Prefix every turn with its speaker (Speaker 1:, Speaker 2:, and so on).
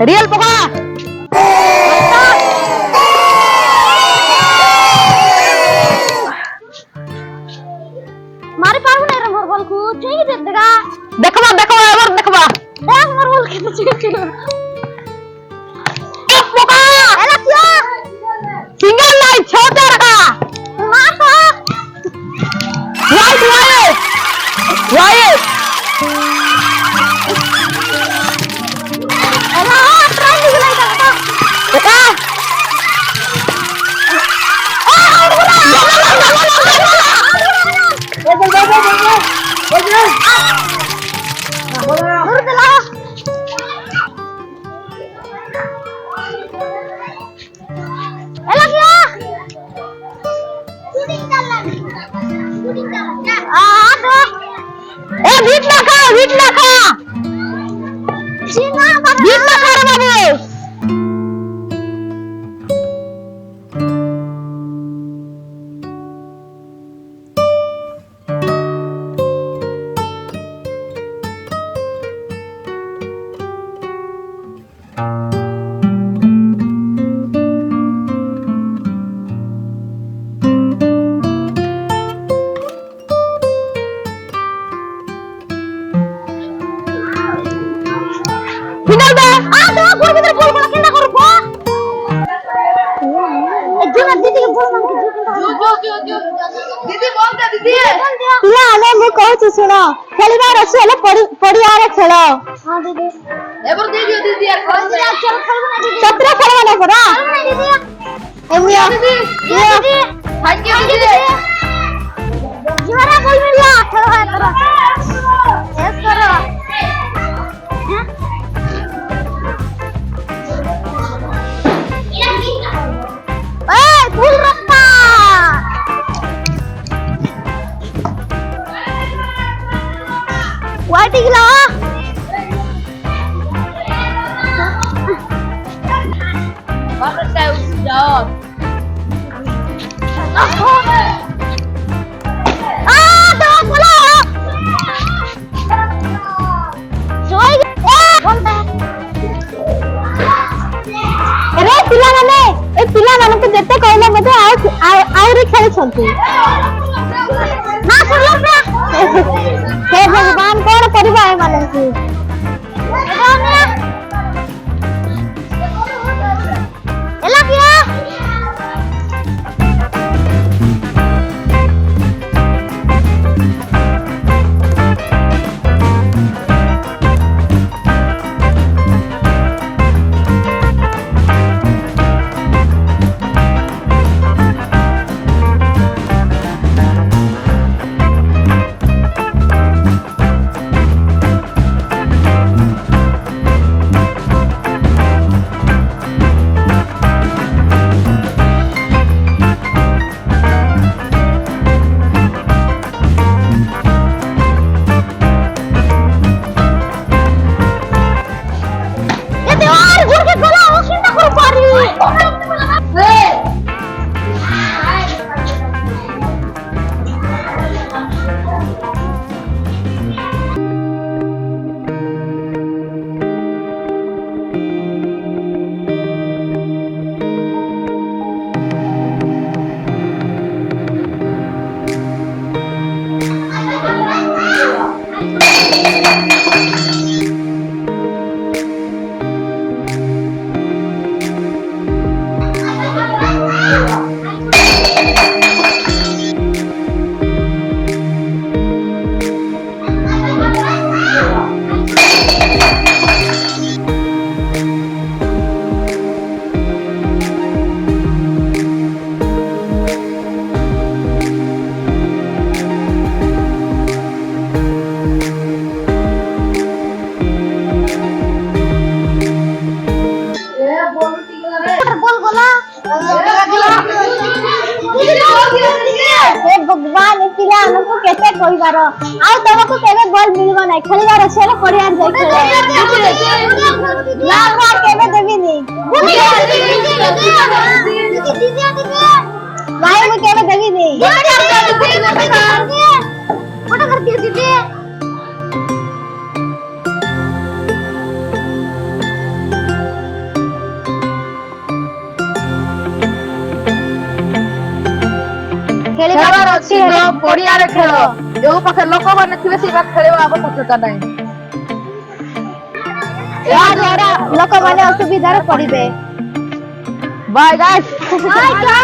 Speaker 1: Real po ka!
Speaker 2: Mari
Speaker 1: paru nih rambut bolku, cuy deg-degan. Dek
Speaker 2: apa, dek apa, dek apa? Dek marbol kita cuy. Nurut lah. ya. bintang
Speaker 3: bintang bintang bintang
Speaker 1: ନା ନା ମୁଁ କହୁଛି ଶୁଣ ଖେଳିବାର ଅଛି ହେଲେ ପଡିଆରେ ଖେଳ
Speaker 2: ହଁ ଦିଦି
Speaker 3: এবার দিয়ে দিও দিদি আর
Speaker 2: খেলবো না
Speaker 1: চত্রা
Speaker 2: খেলবো না
Speaker 3: পড়া এমনি দিদি
Speaker 2: দিদি আজকে দিদি জিমারা কই মিয়া খেলো হয় করো
Speaker 3: এস হ্যাঁ?
Speaker 2: করো এই ফুল রপ্পা ওয়াটি গিলা
Speaker 1: job. ପିଲାମାନେ ଏ ପିଲାମାନଙ୍କୁ ଯେତେ କହିଲେ ମଧ୍ୟ ଆଉ ଆହୁରି ଖେଳୁଛନ୍ତି ଭଗବାନ ପିଲାମାନଙ୍କୁ କେତେ କହିବାର ଆଉ ତମକୁ କେବେ ବଲ୍ ମିଳିବ ନାହିଁ ଖେଳିବାର ଅଛି ହେଲେ ପଡ଼ିଆରେ ଯାଇ ନା ମୁଁ ଆଉ କେବେ ଦେବିନି ଭାଇ ମୁଁ କେବେ ଦେବିନି ଖେଳ
Speaker 3: ପଡିଆରେ ଖେଳ ଯୋଉ ପାଖେ ଲୋକମାନେ ଥିବେ ସେଇଟା ଖେଳିବା ଆବଶ୍ୟକତା ନାହିଁ
Speaker 1: ଏହା ଦ୍ୱାରା ଲୋକମାନେ ଅସୁବିଧାରେ ପଡିବେ
Speaker 3: ବାଏ ଗାଇସ୍